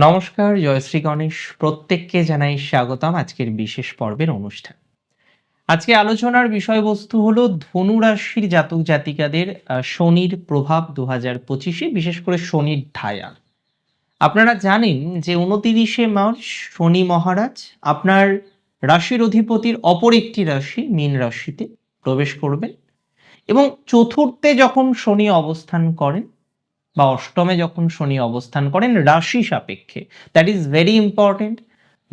নমস্কার, জয়শ্রী গণেশ প্রত্যেককে জানাই স্বাগতম আজকের বিশেষ পর্বের অনুষ্ঠান। আজকে আলোচনার বিষয়বস্তু হলো ধনু রাশির জাতক জাতিকাদের শনির প্রভাব দু হাজার পঁচিশে, বিশেষ করে শনির ধায়া আপনারা জানেন যে উনতিরিশে মার্চ শনি মহারাজ আপনার রাশির অধিপতির অপর একটি রাশি মীন রাশিতে প্রবেশ করবেন এবং চতুর্থে যখন শনি অবস্থান করেন বা অষ্টমে যখন শনি অবস্থান করেন, রাশি সাপেক্ষে। দ্যাট ইজ ভেরি ইম্পর্টেন্ট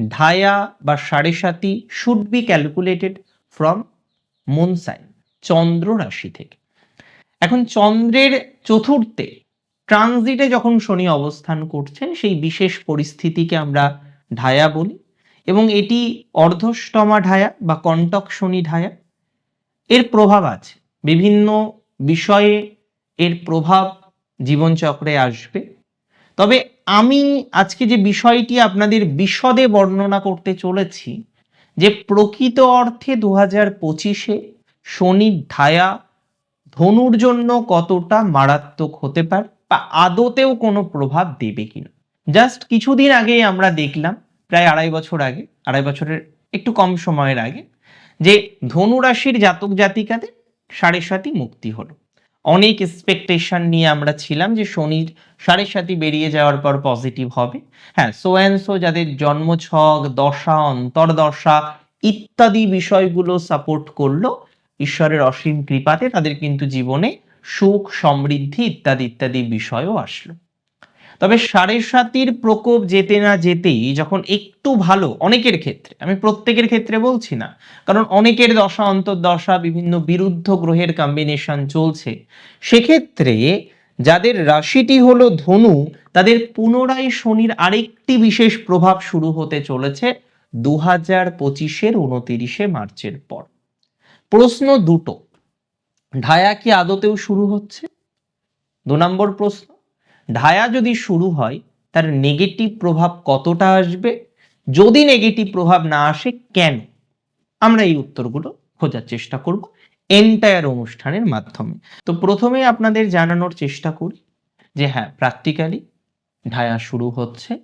ঢায়া বা সাড়ে সাতি should be calculated from moon sign চন্দ্র রাশি থেকে। এখন চন্দ্রের চতুর্থে ট্রানজিটে যখন শনি অবস্থান করছেন, সেই বিশেষ পরিস্থিতিকে আমরা ঢায়া বলি এবং এটি অর্ধষ্টমা ঢায়া বা কণ্টক শনি ঢায়া। এর প্রভাব আছে। বিভিন্ন বিষয়ে এর প্রভাব জীবনচক্রে আসবে। তবে আমি আজকে যে বিষয়টি আপনাদের বিশদে বর্ণনা করতে চলেছি, যে প্রকৃত অর্থে দু হাজার পঁচিশে শনির ধায়া ধনুর জন্য কতটা মারাত্মক হতে পারে বা আদতেও কোনো প্রভাব দেবে কিনা। জাস্ট কিছুদিন আগেই আমরা দেখলাম, প্রায় আড়াই বছর আগে, আড়াই বছরের একটু কম সময়ের আগে, যে ধনু রাশির জাতক জাতিকাদের সাড়ে সাতি মুক্তি হলো। অনেক এক্সপেকটেশন নিয়ে আমরা ছিলাম যে শনির সাড়ে সাথে বেরিয়ে যাওয়ার পর পজিটিভ হবে। হ্যাঁ সো অ্যান্ড সো যাদের জন্মছক, দশা, অন্তর্দশা ইত্যাদি বিষয়গুলো সাপোর্ট করল, ঈশ্বরের অসীম কৃপাতে তাদের কিন্তু জীবনে সুখ, সমৃদ্ধি ইত্যাদি ইত্যাদি বিষয়ও আসলো। তবে সাড়ে সাতির প্রকোপ যেতে না যেতেই যখন একটু ভালো, অনেকের ক্ষেত্রে, আমি প্রত্যেকের ক্ষেত্রে বলছি না, কারণ অনেকের দশা, অন্তর্দশা, বিভিন্ন বিরুদ্ধ গ্রহের কম্বিনেশন চলছে। সেক্ষেত্রে যাদের রাশিটি হলো ধনু, তাদের পুনরায় শনির আরেকটি বিশেষ প্রভাব শুরু হতে চলেছে দু হাজার পঁচিশের উনতিরিশে মার্চের পর। প্রশ্ন দুটো, ঢায়া কি আদতেও শুরু হচ্ছে? দু নম্বর প্রশ্ন ঢায়া যদি শুরু হয়, তার নেগেটিভ প্রভাব কতটা আসবে? যদি নেগেটিভ প্রভাব না আসে, কেন? আমরা এই উত্তরগুলো খোঁজার চেষ্টা করব এন্টায়ার অনুষ্ঠানের মাধ্যমে। তো প্রথমে আপনাদের জানানোর চেষ্টা করি যে হ্যাঁ প্র্যাকটিক্যালি ঢায়া শুরু হচ্ছে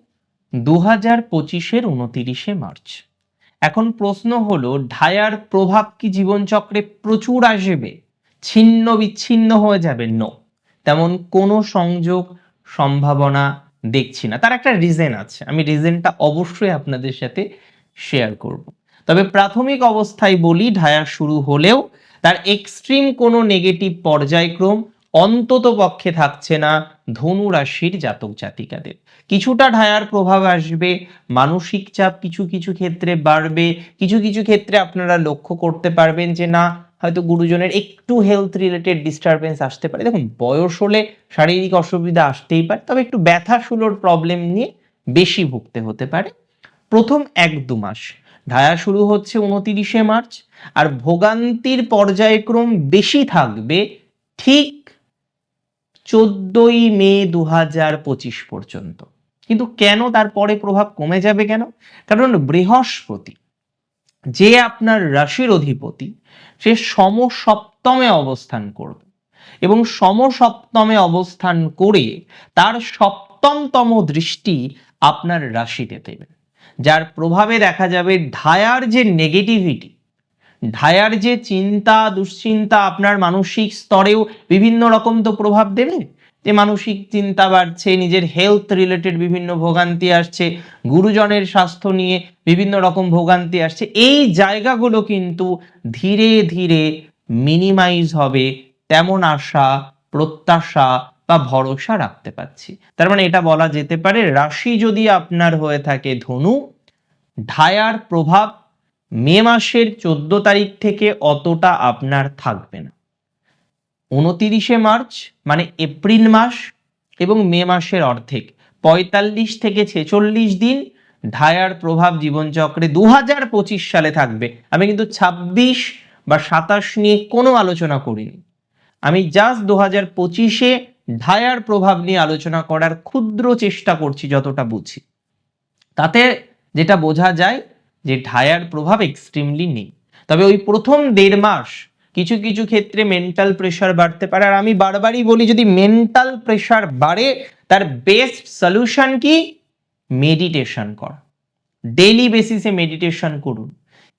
দু হাজার পঁচিশের উনতিরিশে মার্চ। এখন প্রশ্ন হলো ঢায়ার প্রভাব কি জীবনচক্রে প্রচুর আসবে? ছিন্ন বিচ্ছিন্ন হয়ে যাবে? নো তেমন কোনো সংযোগ সম্ভাবনা দেখছি না। তার একটা রিজন আছে। আমি রিজনটা অবশ্যই আপনাদের সাথে শেয়ার করব। তবে প্রাথমিক অবস্থায় বলি, ঢায়া শুরু হলেও তার এক্সট্রিম কোনো নেগেটিভ পর্যায়ক্রম অন্তত পক্ষে থাকছে না ধনু রাশির জাতক জাতিকাদের। কিছুটা ঢায়ার প্রভাব আসবে, মানসিক চাপ কিছু কিছু ক্ষেত্রে বাড়বে, কিছু কিছু ক্ষেত্রে আপনারা লক্ষ্য করতে পারবেন যে না হয়তো গুরুজনের একটু হেলথ রিলেটেড ডিস্টারবেন্স আসতে পারে। দেখুন, বয়স হলে শারীরিক অসুবিধা আসতেই পারে, তবে একটু ব্যথা শুলোর প্রবলেম নিয়ে বেশি ভুগতে হতে পারে। প্রথম এক দু মাস ঢায়া শুরু হচ্ছে উনতিরিশে মার্চ, আর ভোগান্তির পর্যায়ক্রম বেশি থাকবে ঠিক চোদ্দই মে দু হাজার পঁচিশ পর্যন্ত। কিন্তু কেন তারপরে প্রভাব কমে যাবে কেন? কারণ বৃহস্পতি, যে আপনার রাশির অধিপতি সে সমসপ্তমে অবস্থান করবে। এবং সমসপ্তমে অবস্থান করে তার সপ্তমতম দৃষ্টি আপনার রাশিতে দেবে। যার প্রভাবে দেখা যাবে ধায়ার যে নেগেটিভিটি ধায়ার যে চিন্তা, দুশ্চিন্তা আপনার মানসিক স্তরেও বিভিন্ন রকম তো প্রভাব দেবে। যে মানসিক চিন্তা বাড়ছে, নিজের হেলথ রিলেটেড বিভিন্ন ভোগান্তি আসছে, গুরুজনের স্বাস্থ্য নিয়ে বিভিন্ন রকম ভোগান্তি আসছে, এই জায়গাগুলো কিন্তু ধীরে ধীরে মিনিমাইজ হবে তেমন আশা, প্রত্যাশা বা ভরসা রাখতে পারছি। তার মানে এটা বলা যেতে পারে, রাশি যদি আপনার হয়ে থাকে ধনু, ঢায়ার প্রভাব মে মাসের চোদ্দ তারিখ থেকে অতটা আপনার থাকবে না। উনতিরিশে মার্চ মানে এপ্রিল মাস এবং মে মাসের অর্ধেক। পঁয়তাল্লিশ থেকে ছেচল্লিশ দিন ঢায়ার প্রভাব জীবনচক্রে দু হাজার পঁচিশ সালে থাকবে। আমি কিন্তু ছাব্বিশ বা সাতাশ নিয়ে কোনো আলোচনা করিনি। আমি জাস্ট দু হাজার পঁচিশে ঢায়ার প্রভাব নিয়ে আলোচনা করার ক্ষুদ্র চেষ্টা করছি যতটা বুঝি। তাতে যেটা বোঝা যায় যে ঢায়ার প্রভাব এক্সট্রিমলি নেই। তবে ওই প্রথম দেড় মাস কিছু কিছু ক্ষেত্রে মেন্টাল প্রেশার বাড়তে পারে। আর আমি বারবারই বলি, যদি মেন্টাল প্রেশার বাড়ে, তার বেস্ট সলিউশন কি? মেডিটেশন করা। ডেইলি বেসিসে মেডিটেশন করুন।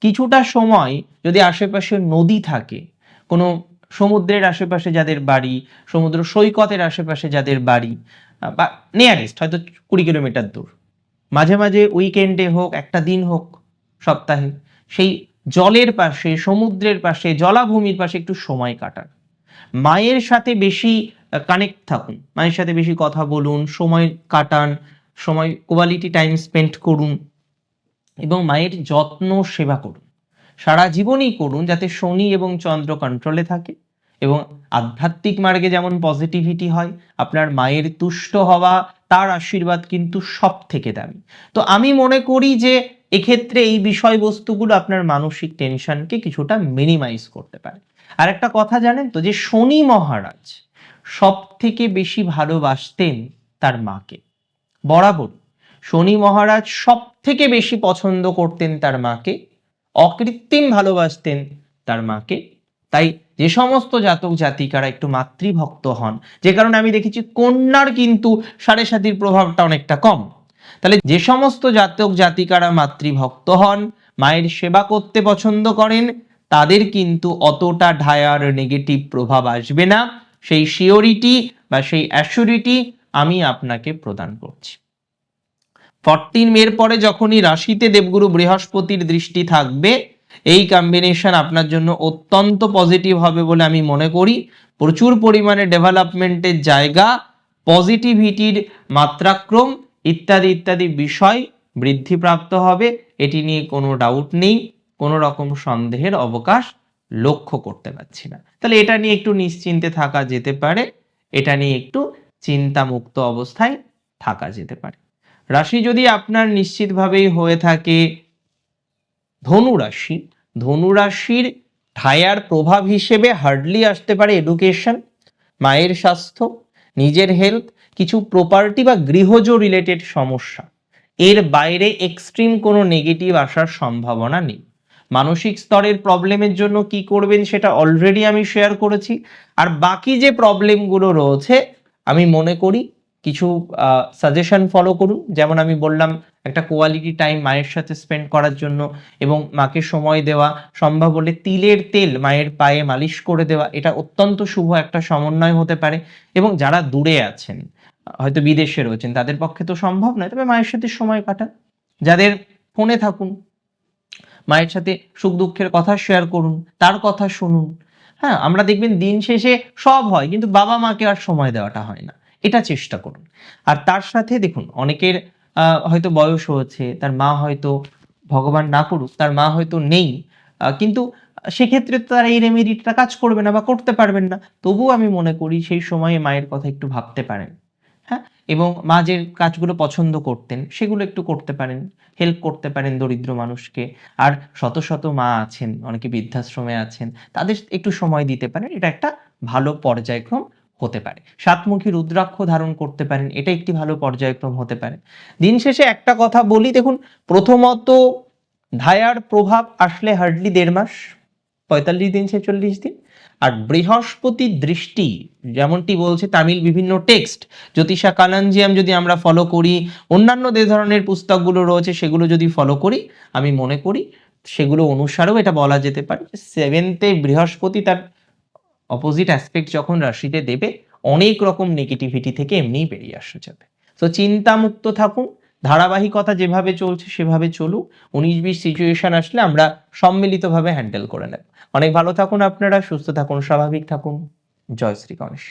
কিছুটা সময় যদি আশেপাশে নদী থাকে, কোনো সমুদ্রের আশেপাশে যাদের বাড়ি, সমুদ্র সৈকতের আশেপাশে যাদের বাড়ি বা নিয়ারেস্ট হয়তো কুড়ি কিলোমিটার দূর। মাঝে মাঝে উইকেন্ডে হোক, একটা দিন হোক, সপ্তাহে, সেই জলের পাশে, সমুদ্রের পাশে, জলাভূমির পাশে একটু সময় কাটান। মায়ের সাথে বেশি কানেক্ট থাকুন। মায়ের সাথে বেশি কথা বলুন, সময় কাটান, সময় কোয়ালিটি টাইম স্পেন্ড করুন এবং মায়ের যত্ন, সেবা করুন। সারা জীবনই করুন যাতে শনি এবং চন্দ্র কন্ট্রোলে থাকে এবং আধ্যাত্মিক মার্গে যেমন পজিটিভিটি হয়, আপনার মায়ের তুষ্ট হওয়া, তার আশীর্বাদ কিন্তু সব থেকে দামি। তো আমি মনে করি যে এক্ষেত্রে এই বিষয়বস্তুগুলো আপনার মানসিক টেনশনকে কিছুটা মিনিমাইজ করতে পারে। আর একটা কথা জানেন তো যে শনি মহারাজ সব থেকে বেশি ভালোবাসতেন তার মাকে। বরাবর। শনি মহারাজ সব থেকে বেশি পছন্দ করতেন তার মাকে, অকৃত্রিম ভালোবাসতেন তার মাকে। তাই যে সমস্ত জাতক জাতিকারা একটু মাতৃভক্ত হন, যে কারণে আমি দেখেছি কন্যার কিন্তু সাড়ে সাতির প্রভাবটা অনেকটা কম। তাহলে যে সমস্ত জাতক জাতিকারা মাতৃভক্ত হন, মায়ের সেবা করতে পছন্দ করেন, তাদের কিন্তু অতটা ঢায়ার নেগেটিভ প্রভাব আসবে না। সেই শিওরিটি বা সেই অ্যাসিউরিটি আমি আপনাকে প্রদান করছি। ফরটিন মের পরে যখনই রাশিতে দেবগুরু বৃহস্পতির দৃষ্টি থাকবে, এই কম্বিনেশন আপনার জন্য অত্যন্ত পজিটিভ হবে বলে আমি মনে করি। প্রচুর পরিমাণে ডেভেলপমেন্টের জায়গা পজিটিভিটির মাত্রাক্রম ইত্যাদি ইত্যাদি বিষয় বৃদ্ধিপ্রাপ্ত হবে। এটি নিয়ে কোনো ডাউট নেই, কোনো রকম সন্দেহের অবকাশ লক্ষ্য করতে পারছি না। তাহলে এটা নিয়ে একটু নিশ্চিন্তে থাকা যেতে পারে, এটা নিয়ে একটু চিন্তামুক্ত অবস্থায় থাকা যেতে পারে। রাশি যদি আপনার নিশ্চিতভাবেই হয়ে থাকে, ধনু রাশি, ধনু ঠায়ার প্রভাব হিসেবে হার্ডলি আসতে পারে এডুকেশন মায়ের স্বাস্থ্য নিজের হেলথ কিছু প্রপার্টি বা গৃহজ রিলেটেড সমস্যা। এর বাইরে এক্সট্রিম কোনো নেগেটিভ আসার সম্ভাবনা নেই। মানসিক স্তরের প্রবলেমের জন্য কি করবেন সেটা অলরেডি আমি শেয়ার করেছি। আর বাকি যে প্রবলেমগুলো রয়েছে, আমি মনে করি কিছু সাজেশন ফলো করুন। যেমন আমি বললাম, একটা কোয়ালিটি টাইম মায়ের সাথে স্পেন্ড করার জন্য এবং মাকে সময় দেওয়া, সম্ভব হলে তিলের তেল মায়ের পায়ে মালিশ করে দেওয়া, এটা অত্যন্ত শুভ একটা সমন্বয় হতে পারে। এবং যারা দূরে আছেন, হয়তো বিদেশে রয়েছেন, তাদের পক্ষে তো সম্ভব নয়, তবে মায়ের সাথে সময় কাটান। যাদের ফোনে থাকুন, মায়ের সাথে সুখ দুঃখের কথা শেয়ার করুন, তার কথা শুনুন। হ্যাঁ আমরা দেখবেন দিন শেষে সব হয়, কিন্তু বাবা মাকে আর সময় দেওয়াটা হয় না। এটা চেষ্টা করুন। আর তার সাথে দেখুন, অনেকের হয়তো বয়স হয়েছে, তার মা হয়তো ভগবান না করুক, তার মা হয়তো নেই কিন্তু সেক্ষেত্রে তো তারা এই রেমেডিটা কাজ করবে না বা করতে পারবেন না। তবুও আমি মনে করি সেই সময়ে মায়ের কথা একটু ভাবতে পারেন। হ্যাঁ? এবং মা যে কাজগুলো পছন্দ করতেন, সেগুলো একটু করতে পারেন হেল্প করতে পারেন দরিদ্র মানুষকে। আর শত শত মা আছেন, অনেকে বৃদ্ধাশ্রমে আছেন, তাদের একটু সময় দিতে পারেন। এটা একটা ভালো পর্যায়ক্রম হতে পারে। সাতমুখী রুদ্রাক্ষ ধারণ করতে পারেন, এটা একটি ভালো পর্যায়ক্রম হতে পারে। দিন শেষে একটা কথা বলি, দেখুন, প্রথমত ধায়ার প্রভাব আসলে হার্ডলি দেড় মাস, পঁয়তাল্লিশ দিন, ছেচল্লিশ দিন। আর বৃহস্পতির দৃষ্টি, যেমনটি বলছে তামিল বিভিন্ন টেক্সট, জ্যোতিষা কালাঞ্জিয়াম যদি আমরা ফলো করি, অন্যান্য যে ধরনের পুস্তকগুলো রয়েছে সেগুলো যদি ফলো করি, আমি মনে করি সেগুলো অনুসারেও এটা বলা যেতে পারে সেভেন্থে বৃহস্পতি তার অপোজিট অ্যাসপেক্ট যখন রাশিতে দেবে, অনেক রকম নেগেটিভিটি থেকে এমনিই বেরিয়ে আসা যাবে। তো চিন্তামুক্ত থাকুন, ধারাবাহিকতা যেভাবে চলছে সেভাবে চলুক, উনিশ বিশ সিচুয়েশন আসলে আমরা সম্মিলিতভাবে হ্যান্ডেল করে নেব। অনেক ভালো থাকুন আপনারা, সুস্থ থাকুন, স্বাভাবিক থাকুন। জয় শ্রী গণেশ।